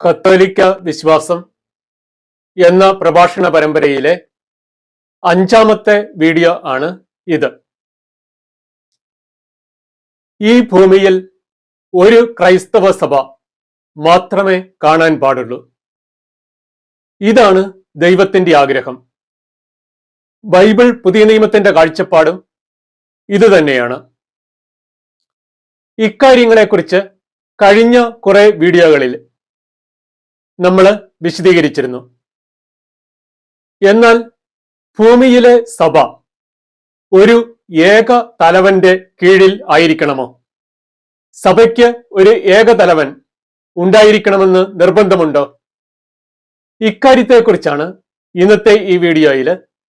കത്തോലിക്ക വിശ്വാസം എന്ന പ്രഭാഷണ പരമ്പരയിലെ അഞ്ചാമത്തെ വീഡിയോ ആണ് ഇത്. ഈ ഭൂമിയിൽ ഒരു ക്രൈസ്തവ സഭ മാത്രമേ കാണാൻ പാടുള്ളൂ. ഇതാണ് ദൈവത്തിന്റെ ആഗ്രഹം. ബൈബിൾ പുതിയ നിയമത്തിന്റെ കാഴ്ചപ്പാടും ഇതുതന്നെയാണ് ഇക്കാര്യങ്ങളെക്കുറിച്ച് കഴിഞ്ഞ കുറെ വീഡിയോകളിൽ നമ്മൾ വിശദീകരിച്ചിരുന്നു. എന്നാൽ ഭൂമിയിലെ സഭ ഒരു ഏക തലവന്റെ കീഴിൽ ആയിരിക്കണമോ? സഭയ്ക്ക് ഒരു ഏക തലവൻ ഉണ്ടായിരിക്കണമെന്ന് നിർബന്ധമുണ്ടോ? ഇക്കാര്യത്തെക്കുറിച്ചാണ് ഇന്നത്തെ ഈ വീഡിയോയിൽ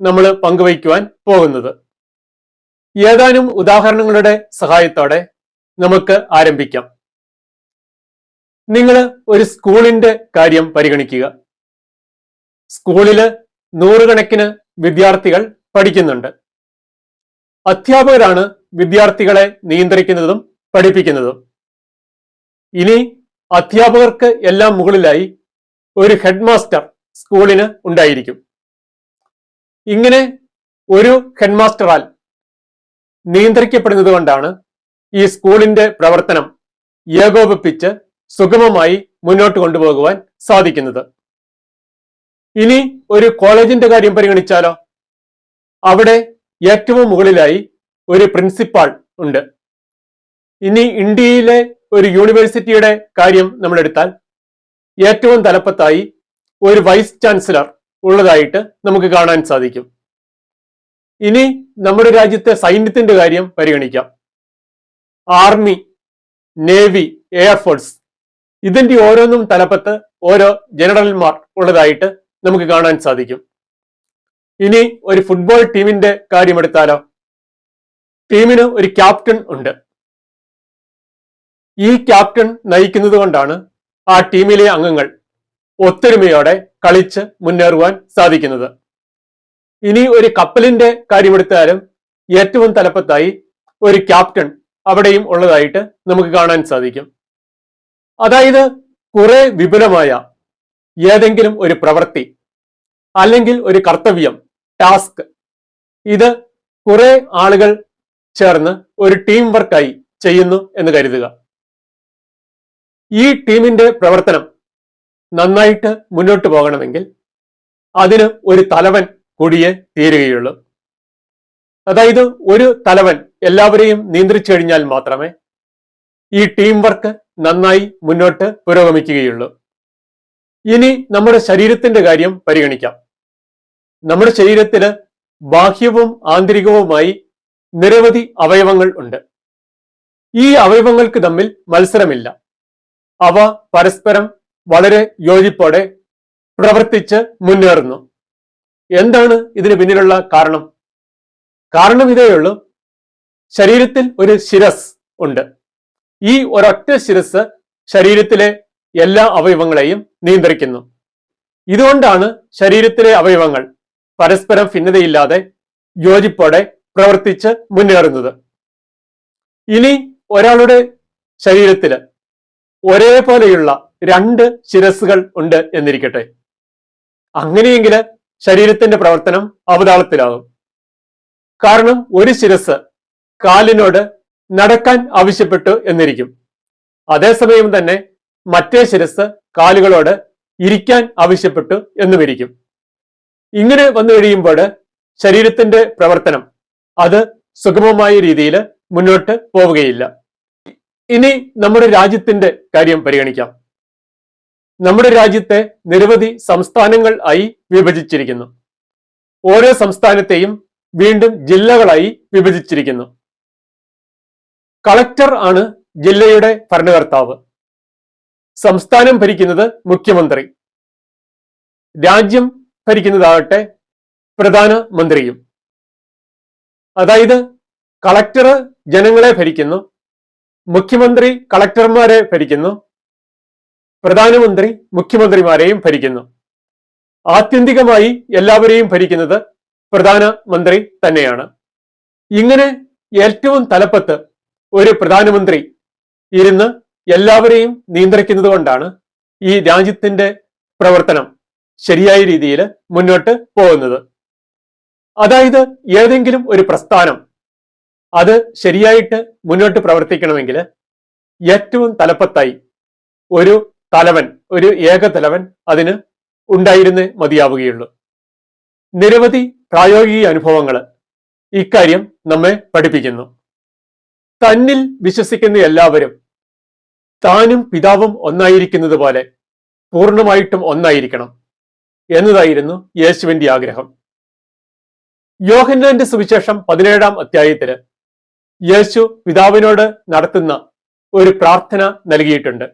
നമ്മൾ പങ്കുവയ്ക്കുവാൻ പോകുന്നത്. ഏതാനും ഉദാഹരണങ്ങളുടെ സഹായത്തോടെ നമുക്ക് ആരംഭിക്കാം. നിങ്ങൾ ഒരു സ്കൂളിന്റെ കാര്യം പരിഗണിക്കുക. സ്കൂളിൽ നൂറുകണക്കിന് വിദ്യാർത്ഥികൾ പഠിക്കുന്നുണ്ട്. അധ്യാപകരാണ് വിദ്യാർത്ഥികളെ നിയന്ത്രിക്കുന്നതും പഠിപ്പിക്കുന്നതും. ഇനി അധ്യാപകർക്ക് എല്ലാം മുകളിലായി ഒരു ഹെഡ് മാസ്റ്റർ സ്കൂളിന് ഉണ്ടായിരിക്കും. ഇങ്ങനെ ഒരു ഹെഡ് മാസ്റ്ററാൽ നിയന്ത്രിക്കപ്പെടുന്നത് കൊണ്ടാണ് ഈ സ്കൂളിന്റെ പ്രവർത്തനം ഏകോപിപ്പിച്ച് സുഗമമായി മുന്നോട്ട് കൊണ്ടുപോകുവാൻ സാധിക്കുന്നത്. ഇനി ഒരു കോളേജിന്റെ കാര്യം പരിഗണിച്ചാലോ? അവിടെ ഏറ്റവും മുകളിലായി ഒരു പ്രിൻസിപ്പാൾ ഉണ്ട്. ഇനി ഇന്ത്യയിലെ ഒരു യൂണിവേഴ്സിറ്റിയുടെ കാര്യം നമ്മൾ എടുത്താൽ ഏറ്റവും തലപ്പത്തായി ഒരു വൈസ് ചാൻസലർ ഉള്ളതായിട്ട് നമുക്ക് കാണാൻ സാധിക്കും. ഇനി നമ്മുടെ രാജ്യത്തെ സൈന്യത്തിന്റെ കാര്യം പരിഗണിക്കാം. ആർമി നേവി എയർഫോഴ്സ് ഇതിന്റെ ഓരോന്നും തലപ്പത്ത് ഓരോ ജനറൽമാർ ഉള്ളതായിട്ട് നമുക്ക് കാണാൻ സാധിക്കും. ഇനി ഒരു ഫുട്ബോൾ ടീമിന്റെ കാര്യമെടുത്താലോ ടീമിന് ഒരു ക്യാപ്റ്റൻ ഉണ്ട്. ഈ ക്യാപ്റ്റൻ നയിക്കുന്നത് കൊണ്ടാണ് ആ ടീമിലെ അംഗങ്ങൾ ഒത്തൊരുമയോടെ കളിച്ച് മുന്നേറുവാൻ സാധിക്കുന്നത്. ഇനി ഒരു കപ്പലിന്റെ കാര്യമെടുത്താലും ഏറ്റവും തലപ്പത്തായി ഒരു ക്യാപ്റ്റൻ അവിടെയും ഉള്ളതായിട്ട് നമുക്ക് കാണാൻ സാധിക്കും. അതായത് കുറെ വിപുലമായ ഏതെങ്കിലും ഒരു പ്രവൃത്തി അല്ലെങ്കിൽ ഒരു കർത്തവ്യം ടാസ്ക്. ഇത് കുറെ ആളുകൾ ചേർന്ന് ഒരു ടീം വർക്കായി ചെയ്യുന്നു എന്ന് കരുതുക. ഈ ടീമിന്റെ പ്രവർത്തനം നന്നായിട്ട് മുന്നോട്ട് പോകണമെങ്കിൽ അതിന് ഒരു തലവൻ കൂടിയേ തീരുകയുള്ളൂ. അതായത് ഒരു തലവൻ എല്ലാവരെയും നിയന്ത്രിച്ചു കഴിഞ്ഞാൽ മാത്രമേ ഈ ടീം വർക്ക് നന്നായി മുന്നോട്ട് പുരോഗമിക്കുകയുള്ളൂ. ഇനി നമ്മുടെ ശരീരത്തിന്റെ കാര്യം പരിഗണിക്കാം. നമ്മുടെ ശരീരത്തിന് ബാഹ്യവും ആന്തരികവുമായി നിരവധി അവയവങ്ങൾ ഉണ്ട്. ഈ അവയവങ്ങൾക്ക് തമ്മിൽ മത്സരമില്ല. അവ പരസ്പരം വളരെ യോജിപ്പോടെ പ്രവർത്തിച്ച് മുന്നേറുന്നു. എന്താണ് ഇതിന് പിന്നിലുള്ള കാരണം? കാരണം ഇതേയുള്ളൂ. ശരീരത്തിൽ ഒരു ശിരസ് ഉണ്ട്. ഈ ഒരൊറ്റ ശിരസ് ശരീരത്തിലെ എല്ലാ അവയവങ്ങളെയും നിയന്ത്രിക്കുന്നു. ഇതുകൊണ്ടാണ് ശരീരത്തിലെ അവയവങ്ങൾ പരസ്പരം ഭിന്നതയില്ലാതെ യോജിപ്പോടെ പ്രവർത്തിച്ച് മുന്നേറുന്നത്. ഇനി ഒരാളുടെ ശരീരത്തിൽ ഒരേപോലെയുള്ള രണ്ട് ശിരസുകൾ ഉണ്ട് എന്നിരിക്കട്ടെ. അങ്ങനെയെങ്കിൽ ശരീരത്തിന്റെ പ്രവർത്തനം അവതാളത്തിലാകും. കാരണം ഒരു ശിരസ് കാലിനോട് നടക്കാൻ ആവശ്യപ്പെട്ടു എന്നിരിക്കും. അതേസമയം തന്നെ മറ്റേ ശിരസ് കാലുകളോട് ഇരിക്കാൻ ആവശ്യപ്പെട്ടു എന്നുമിരിക്കും. ഇങ്ങനെ വന്നു കഴിയുമ്പോൾ ശരീരത്തിന്റെ പ്രവർത്തനം അത് സുഗമമായ രീതിയിൽ മുന്നോട്ട് പോവുകയില്ല. ഇനി നമ്മുടെ രാജ്യത്തിന്റെ കാര്യം പരിഗണിക്കാം. നമ്മുടെ രാജ്യത്തെ നിരവധി സംസ്ഥാനങ്ങൾ ആയി വിഭജിച്ചിരിക്കുന്നു. ഓരോ സംസ്ഥാനത്തെയും വീണ്ടും ജില്ലകളായി വിഭജിച്ചിരിക്കുന്നു. കളക്ടർ ആണ് ജില്ലയുടെ ഭരണകർത്താവ്. സംസ്ഥാനം ഭരിക്കുന്നത് മുഖ്യമന്ത്രി. രാജ്യം ഭരിക്കുന്നതാകട്ടെ പ്രധാനമന്ത്രിയും അതായത് കളക്ടർ ജനങ്ങളെ ഭരിക്കുന്നു മുഖ്യമന്ത്രി കളക്ടർമാരെ ഭരിക്കുന്നു പ്രധാനമന്ത്രി മുഖ്യമന്ത്രിമാരെയും ഭരിക്കുന്നു. ആത്യന്തികമായി എല്ലാവരെയും ഭരിക്കുന്നത് പ്രധാനമന്ത്രി തന്നെയാണ്. ഇങ്ങനെ ഏറ്റവും തലപ്പത്ത് ഒരു പ്രധാനമന്ത്രി ഇരുന്ന് എല്ലാവരെയും നിയന്ത്രിക്കുന്നത് കൊണ്ടാണ് ഈ രാജ്യത്തിന്റെ പ്രവർത്തനം ശരിയായ രീതിയിൽ മുന്നോട്ട് പോകുന്നത്. അതായത് ഏതെങ്കിലും ഒരു പ്രസ്ഥാനം അത് ശരിയായിട്ട് മുന്നോട്ട് പ്രവർത്തിക്കണമെങ്കിൽ ഏറ്റവും തലപ്പത്തായി ഒരു തലവൻ ഒരു ഏക തലവൻ അതിന് ഉണ്ടായിരുന്നേ മതിയാവുകയുള്ളൂ. നിരവധി പ്രായോഗിക അനുഭവങ്ങൾ ഇക്കാര്യം നമ്മെ പഠിപ്പിക്കുന്നു. തന്നിൽ വിശ്വസിക്കുന്ന എല്ലാവരും താനും പിതാവും ഒന്നായിരിക്കുന്നത് പോലെ പൂർണമായിട്ടും ഒന്നായിരിക്കണം എന്നതായിരുന്നു യേശുവിന്റെ ആഗ്രഹം. യോഹന്നാന്റെ സുവിശേഷം പതിനേഴാം അധ്യായത്തിൽ യേശു പിതാവിനോട് നടത്തുന്ന ഒരു പ്രാർത്ഥന നൽകിയിട്ടുണ്ട്.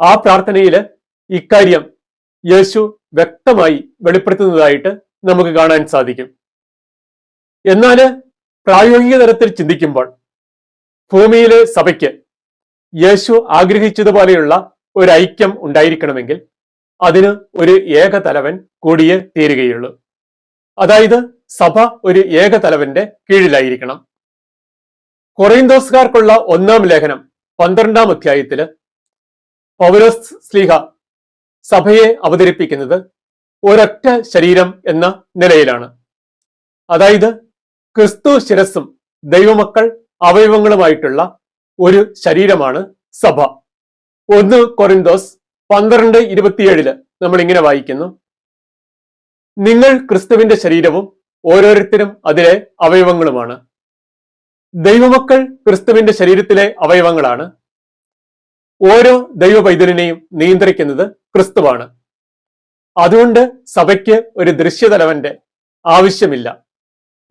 ആ പ്രാർത്ഥനയിൽ ഇക്കാര്യം യേശു വ്യക്തമായി വെളിപ്പെടുത്തുന്നതായിട്ട് നമുക്ക് കാണാൻ സാധിക്കും. എന്നാൽ പ്രായോഗിക തലത്തിൽ ചിന്തിക്കുമ്പോൾ ഭൂമിയിലെ സഭയ്ക്ക് യേശു ആഗ്രഹിച്ചതുപോലെയുള്ള ഒരു ഐക്യം ഉണ്ടായിരിക്കണമെങ്കിൽ അതിന് ഒരു ഏകതലവൻ കൂടിയേ തീരുകയുള്ളൂ. അതായത് സഭ ഒരു ഏകതലവന്റെ കീഴിലായിരിക്കണം. കൊറീന്തോസുകാർക്കുള്ള ഒന്നാം ലേഖനം പന്ത്രണ്ടാം അധ്യായത്തിൽ പൗലോസ് സ്ലീഹ സഭയെ അവതരിപ്പിക്കുന്നത് ഒരൊറ്റ ശരീരം എന്ന നിലയിലാണ്. അതായത് ക്രിസ്തു ശിരസും ദൈവമക്കൾ അവയവങ്ങളുമായിട്ടുള്ള ഒരു ശരീരമാണ് സഭ. ഒന്ന് കൊറിന്തോസ് പന്ത്രണ്ട് ഇരുപത്തിയേഴിൽ നമ്മൾ ഇങ്ങനെ വായിക്കുന്നു. നിങ്ങൾ ക്രിസ്തുവിന്റെ ശരീരവും ഓരോരുത്തരും അതിലെ അവയവങ്ങളുമാണ്. ദൈവമക്കൾ ക്രിസ്തുവിന്റെ ശരീരത്തിലെ അവയവങ്ങളാണ്. ഓരോ ദൈവവൈദ്യനെയും നിയന്ത്രിക്കുന്നത് ക്രിസ്തുവാണ്. അതുകൊണ്ട് സഭയ്ക്ക് ഒരു ദൃശ്യതലവന്റെ ആവശ്യമില്ല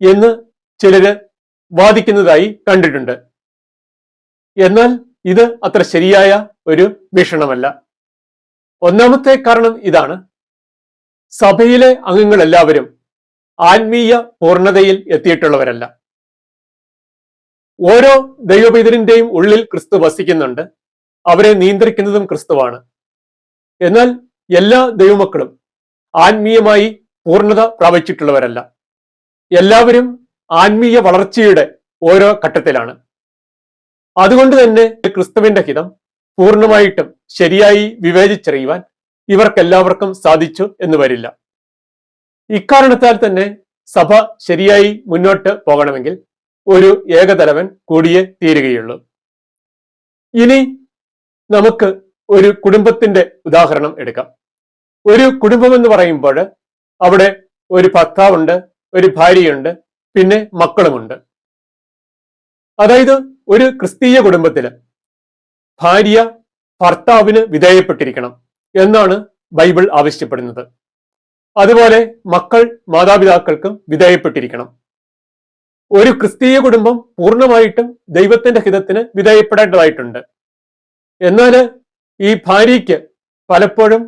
എന്ന് ചിലര് വാദിക്കുന്നതായി കണ്ടിട്ടുണ്ട്. എന്നാൽ ഇത് അത്ര ശരിയായ ഒരു വീക്ഷണമല്ല. ഒന്നാമത്തെ കാരണം ഇതാണ്. സഭയിലെ അംഗങ്ങളെല്ലാവരും ആത്മീയ പൂർണതയിൽ എത്തിയിട്ടുള്ളവരല്ല. ഓരോ ദൈവപൈതലിന്റെയും ഉള്ളിൽ ക്രിസ്തു വസിക്കുന്നുണ്ട്. അവരെ നിയന്ത്രിക്കുന്നതും ക്രിസ്തുവാണ്. എന്നാൽ എല്ലാ ദൈവമക്കളും ആത്മീയമായി പൂർണത പ്രാപിച്ചിട്ടുള്ളവരല്ല. എല്ലാവരും ആത്മീയ വളർച്ചയുടെ ഓരോ ഘട്ടത്തിലാണ്. അതുകൊണ്ട് തന്നെ ക്രിസ്തുവിന്റെ ഹിതം പൂർണമായിട്ടും ശരിയായി വിവേചിച്ചറിയുവാൻ ഇവർക്കെല്ലാവർക്കും സാധിച്ചു എന്ന് വരില്ല. ഇക്കാരണത്താൽ തന്നെ സഭ ശരിയായി മുന്നോട്ട് പോകണമെങ്കിൽ ഒരു ഏകതലവൻ കൂടിയേ തീരുകയുള്ളൂ. ഇനി നമുക്ക് ഒരു കുടുംബത്തിന്റെ ഉദാഹരണം എടുക്കാം. ഒരു കുടുംബം എന്ന് പറയുമ്പോൾ അവിടെ ഒരു ഭർത്താവുണ്ട് ഒരു ഭാര്യയുണ്ട് പിന്നെ മക്കളുമുണ്ട്. അതായത് ഒരു ക്രിസ്തീയ കുടുംബത്തിൽ ഭാര്യ ഭർത്താവിന് വിധേയപ്പെട്ടിരിക്കണം എന്നാണ് ബൈബിൾ ആവശ്യപ്പെടുന്നത് അതുപോലെ മക്കൾ മാതാപിതാക്കൾക്കും വിധേയപ്പെട്ടിരിക്കണം. ഒരു ക്രിസ്തീയ കുടുംബം പൂർണമായിട്ടും ദൈവത്തിന്റെ ഹിതത്തിന് വിധേയപ്പെടേണ്ടതായിട്ടുണ്ട്. എന്നാൽ ഈ ഭാര്യയ്ക്ക് പലപ്പോഴും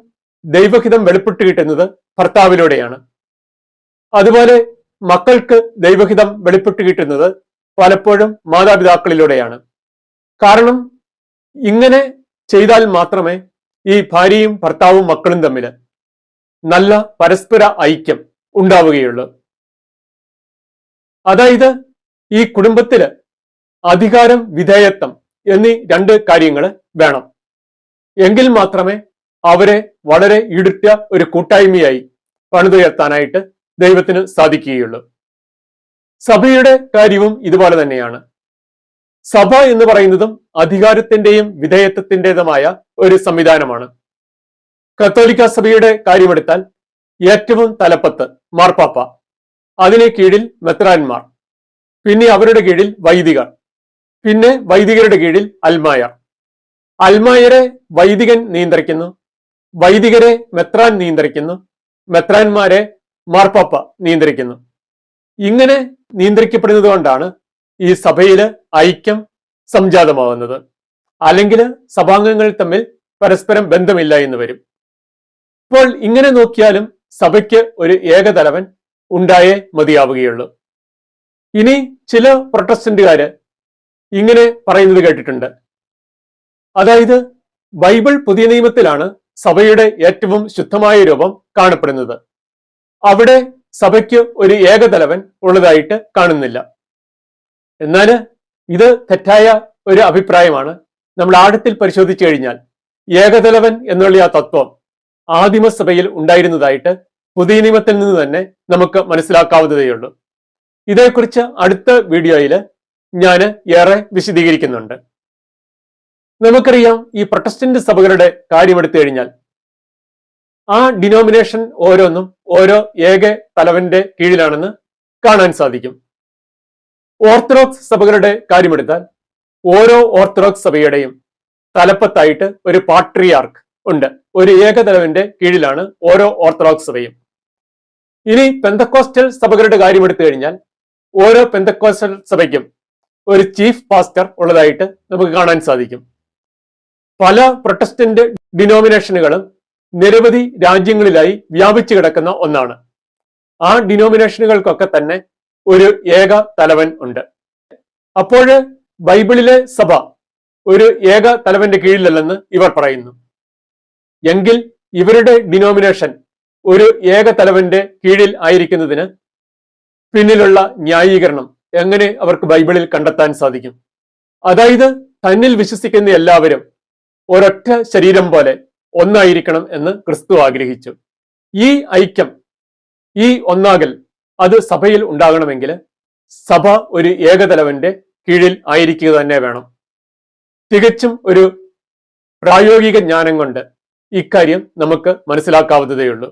ദൈവഹിതം വെളിപ്പെട്ട് കിട്ടുന്നത് ഭർത്താവിലൂടെയാണ്. അതുപോലെ മക്കൾക്ക് ദൈവഹിതം വെളിപ്പെട്ട് കിട്ടുന്നത് പലപ്പോഴും മാതാപിതാക്കളിലൂടെയാണ്. കാരണം ഇങ്ങനെ ചെയ്താൽ മാത്രമേ ഈ ഭാര്യയും ഭർത്താവും മക്കളും തമ്മിൽ നല്ല പരസ്പര ഐക്യം ഉണ്ടാവുകയുള്ളൂ. അതായത് ഈ കുടുംബത്തിൽ അധികാരം വിധേയത്വം എന്നീ രണ്ട് കാര്യങ്ങൾ വേണം. എങ്കിൽ മാത്രമേ അവരെ വളരെ ഇടുറ്റ ഒരു കൂട്ടായ്മയായി പണിതുയർത്താനായിട്ട് ദൈവത്തിന് സാധിക്കുകയുള്ളൂ. സഭയുടെ കാര്യവും ഇതുപോലെ തന്നെയാണ്. സഭ എന്ന് പറയുന്നതും അധികാരത്തിന്റെയും വിധേയത്വത്തിന്റെതുമായ ഒരു സംവിധാനമാണ്. കത്തോലിക്ക സഭയുടെ കാര്യമെടുത്താൽ ഏറ്റവും തലപ്പത്ത് മാർപ്പാപ്പ അതിന് കീഴിൽ മെത്രാൻമാർ പിന്നെ അവരുടെ കീഴിൽ വൈദികർ പിന്നെ വൈദികരുടെ കീഴിൽ അൽമായർ. അൽമായരെ വൈദികൻ നിയന്ത്രിക്കുന്നു വൈദികരെ മെത്രാൻ നിയന്ത്രിക്കുന്നു മെത്രാന്മാരെ മാർപ്പാപ്പ നിയന്ത്രിക്കുന്നു. ഇങ്ങനെ നിയന്ത്രിക്കപ്പെടുന്നത് കൊണ്ടാണ് ഈ സഭയിലെ ഐക്യം സംജാതമാവുന്നത്. അല്ലെങ്കിൽ സഭാംഗങ്ങൾ തമ്മിൽ പരസ്പരം ബന്ധമില്ല എന്ന് വരും. ഇപ്പോൾ ഇങ്ങനെ നോക്കിയാലും സഭയ്ക്ക് ഒരു ഏകതലവൻ ഉണ്ടായേ മതിയാവുകയുള്ളൂ. ഇനി ചില പ്രൊട്ടസ്റ്റന്റുകാര് ഇങ്ങനെ പറയുന്നത് കേട്ടിട്ടുണ്ട്. അതായത് ബൈബിൾ പുതിയ നിയമത്തിലാണ് സഭയുടെ ഏറ്റവും ശുദ്ധമായ രൂപം കാണപ്പെടുന്നത്. അവിടെ സഭയ്ക്ക് ഒരു ഏകതലവൻ ഉള്ളതായിട്ട് കാണുന്നില്ല. എന്നാൽ ഇത് തെറ്റായ ഒരു അഭിപ്രായമാണ്. നമ്മൾ ആഴത്തിൽ പരിശോധിച്ചു കഴിഞ്ഞാൽ ഏകതലവൻ എന്നുള്ള ആ തത്വം ആദിമസഭയിൽ ഉണ്ടായിരുന്നതായിട്ട് പുതിയ നിയമത്തിൽ നിന്ന് തന്നെ നമുക്ക് മനസ്സിലാക്കാവുന്നതേയുള്ളൂ ഇതേക്കുറിച്ച് അടുത്ത വീഡിയോയിൽ ഞാൻ ഏറെ വിശദീകരിക്കുന്നുണ്ട്. നമുക്കറിയാം ഈ പ്രൊട്ടസ്റ്റന്റ് സഭകളുടെ കാര്യമെടുത്തു കഴിഞ്ഞാൽ ആ ഡിനോമിനേഷൻ ഓരോന്നും ഓരോ ഏക തലവന്റെ കീഴിലാണെന്ന് കാണാൻ സാധിക്കും. ഓർത്തഡോക്സ് സഭകളുടെ കാര്യമെടുത്താൽ ഓരോ ഓർത്തഡോക്സ് സഭയുടെയും തലപ്പത്തായിട്ട് ഒരു പാട്രിയാർക്ക് ഉണ്ട്. ഒരു ഏകതലവന്റെ കീഴിലാണ് ഓരോ ഓർത്തഡോക്സ് സഭയും. ഇനി പെന്തക്കോസ്റ്റൽ സഭകളുടെ കാര്യമെടുത്തു കഴിഞ്ഞാൽ ഓരോ പെന്തക്കോസ്റ്റൽ സഭയ്ക്കും ഒരു ചീഫ് പാസ്റ്റർ ഉള്ളതായിട്ട് നമുക്ക് കാണാൻ സാധിക്കും. പല പ്രൊട്ടസ്റ്റന്റ് ഡിനോമിനേഷനുകളും നിരവധി രാജ്യങ്ങളിലായി വ്യാപിച്ചു കിടക്കുന്ന ഒന്നാണ്. ആ ഡിനോമിനേഷനുകൾക്കൊക്കെ തന്നെ ഒരു ഏക തലവൻ ഉണ്ട്. അപ്പോൾ ബൈബിളിലെ സഭ ഒരു ഏക തലവന്റെ കീഴിലല്ലെന്ന് ഇവർ പറയുന്നു. എങ്കിൽ ഇവരുടെ ഡിനോമിനേഷൻ ഒരു ഏക തലവന്റെ കീഴിൽ ആയിരിക്കുന്നതിന് പിന്നിലുള്ള ന്യായീകരണം എങ്ങനെ അവർക്ക് ബൈബിളിൽ കണ്ടെത്താൻ സാധിക്കും? അതായത് തന്നിൽ വിശ്വസിക്കുന്ന എല്ലാവരും ഒരൊറ്റ ശരീരം പോലെ ഒന്നായിരിക്കണം എന്ന് ക്രിസ്തു ആഗ്രഹിച്ചു. ഈ ഐക്യം ഈ ഒന്നാകൽ അത് സഭയിൽ ഉണ്ടാകണമെങ്കിൽ സഭ ഒരു ഏകതലവന്റെ കീഴിൽ ആയിരിക്കുക തന്നെ വേണം. തികച്ചും ഒരു പ്രായോഗിക ജ്ഞാനം കൊണ്ട് ഇക്കാര്യം നമുക്ക് മനസ്സിലാക്കാവുന്നതേയുള്ളൂ.